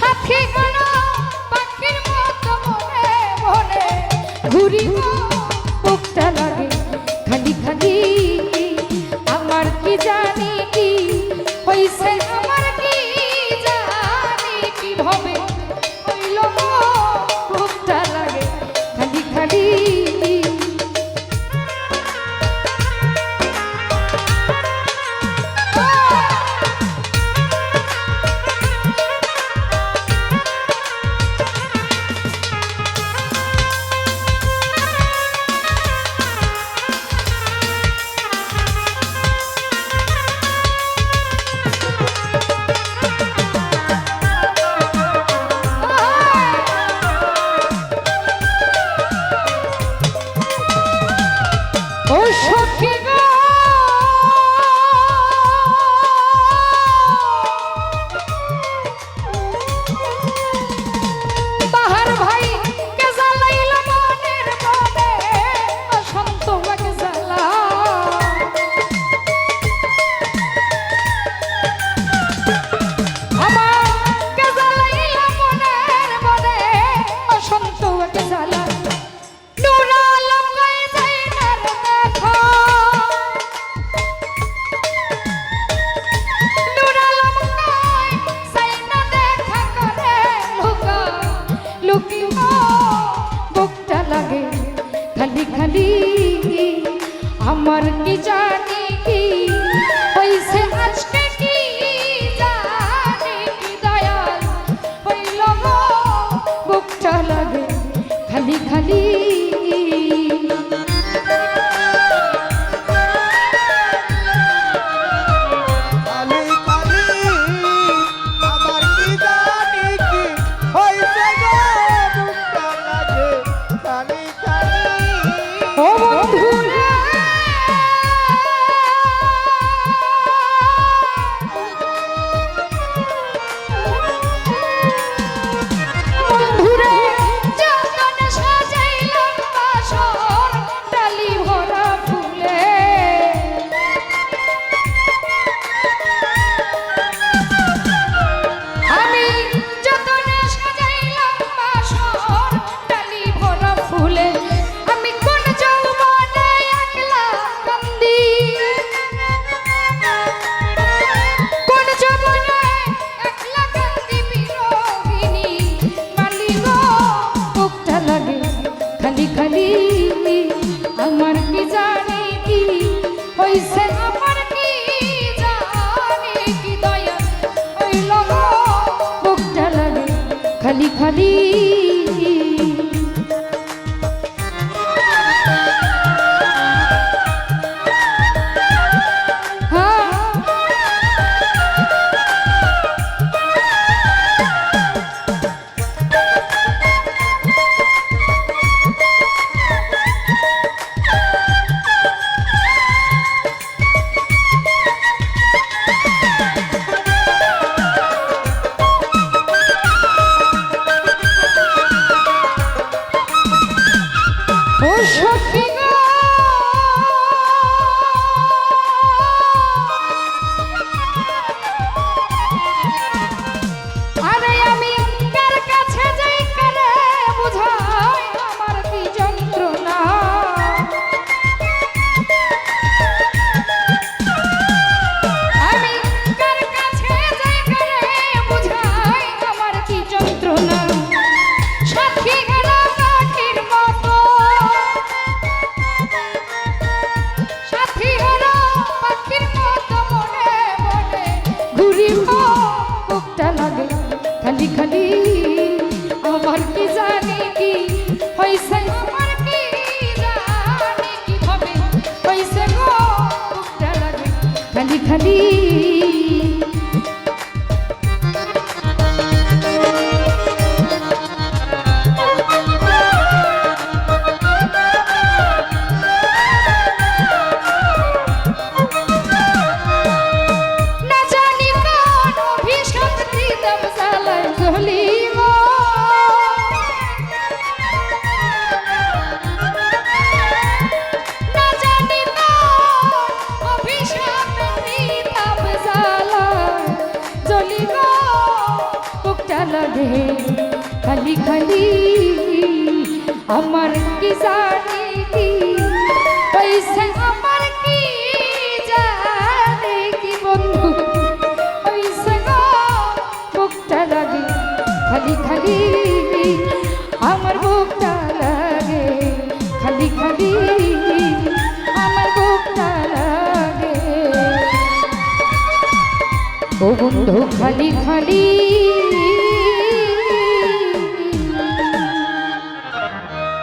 সাথী গণ পাখির মতো মনে মনে ঘুরিব। Que Cali. Paris. খালি লাগে। খালি খালি আমার কিসানি কি? পয়সা আমার কি জানে কি বন্ধু? পয়সা বুকটা লাগে। খালি খালি আমার বুকটা লাগে। খালি খালি আমার বুকটা লাগে। বন্ধু, খালি খালি